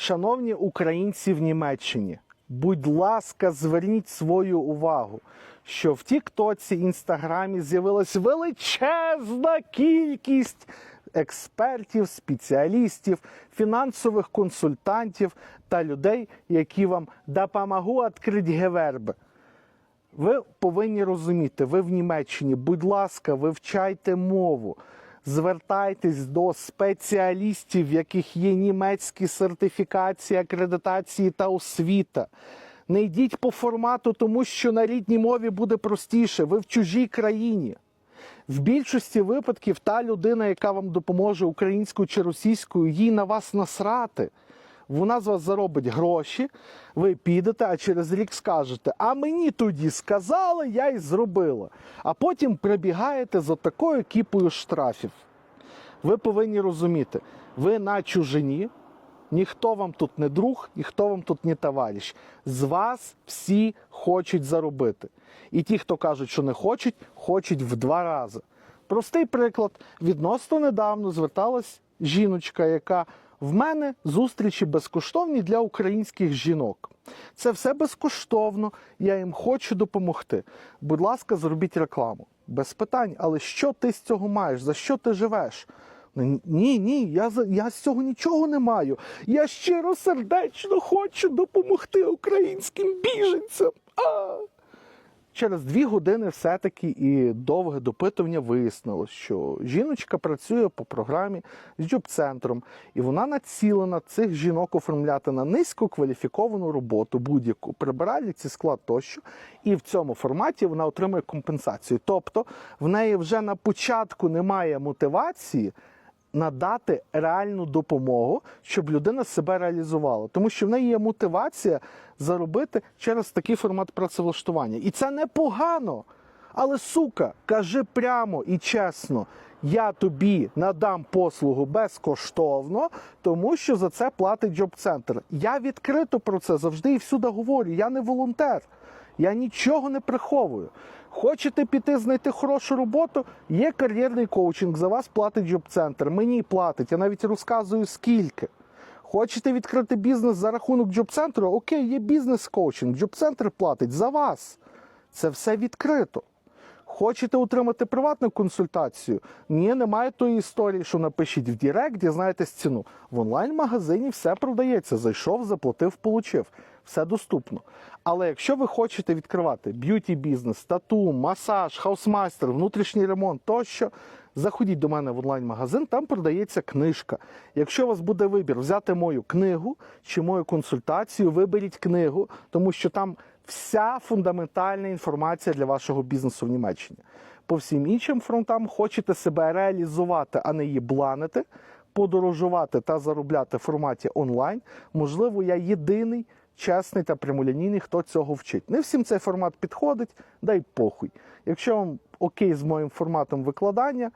Шановні українці в Німеччині, будь ласка, зверніть свою увагу, що в Тіктоці, Інстаграмі з'явилась величезна кількість експертів, спеціалістів, фінансових консультантів та людей, які вам допомогу відкрити геверби. Ви повинні розуміти, ви в Німеччині, будь ласка, вивчайте мову. Звертайтесь до спеціалістів, в яких є німецькі сертифікації, акредитації та освіта. Не йдіть по формату, тому що на рідній мові буде простіше. Ви в чужій країні. В більшості випадків та людина, яка вам допоможе українською чи російською, їй на вас насрати. Вона з вас заробить гроші, ви підете, а через рік скажете: а мені тоді сказали, я й зробила. А потім прибігаєте за такою кіпою штрафів. Ви повинні розуміти, ви на чужині, ніхто вам тут не друг, ніхто вам тут не товариш. З вас всі хочуть заробити. І ті, хто кажуть, що не хочуть, хочуть в два рази. Простий приклад: відносно недавно зверталась жіночка, яка в мене зустрічі безкоштовні для українських жінок. Це все безкоштовно, я їм хочу допомогти. Будь ласка, зробіть рекламу. Без питань, але що ти з цього маєш? За що ти живеш? Ні, ні, я, я з цього нічого не маю. Я щиро сердечно хочу допомогти українським біженцям. А! Через дві години все-таки і довге допитування вияснилось, що жіночка працює по програмі з джоб-центром, і вона націлена цих жінок оформляти на низькокваліфіковану роботу, будь-яку прибиральниці, склад тощо. І в цьому форматі вона отримує компенсацію. Тобто в неї вже на початку немає мотивації надати реальну допомогу, щоб людина себе реалізувала. Тому що в неї є мотивація заробити через такий формат працевлаштування. І це непогано. Але сука, кажи прямо і чесно, я тобі надам послугу безкоштовно, тому що за це платить джоб-центр. Я відкрито про це завжди і всюди говорю. Я не волонтер. Я нічого не приховую. Хочете піти знайти хорошу роботу? Є кар'єрний коучинг, за вас платить джоб-центр. Мені платить, я навіть розказую скільки. Хочете відкрити бізнес за рахунок джоб-центру? Окей, є бізнес-коучинг, джоб-центр платить за вас. Це все відкрито. Хочете отримати приватну консультацію? Ні, немає тої історії, що напишіть в Директ, дізнаєтесь ціну. В онлайн-магазині все продається. Зайшов, заплатив, получив. Все доступно. Але якщо ви хочете відкривати б'юті бізнес, тату, масаж, хаусмайстер, внутрішній ремонт тощо, заходіть до мене в онлайн-магазин, там продається книжка. Якщо у вас буде вибір взяти мою книгу чи мою консультацію, виберіть книгу, тому що там вся фундаментальна інформація для вашого бізнесу в Німеччині. По всім іншим фронтам хочете себе реалізувати, а не її бланити, подорожувати та заробляти в форматі онлайн. Можливо, я єдиний чесний та прямолінійний, хто цього вчить. Не всім цей формат підходить, дай похуй. Якщо вам окей з моїм форматом викладання,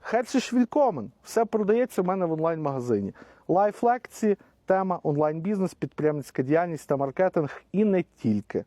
Хершиш Вількомен. Все продається в мене в онлайн-магазині. Лайф лекції, тема онлайн-бізнес, підприємницька діяльність та маркетинг і не тільки.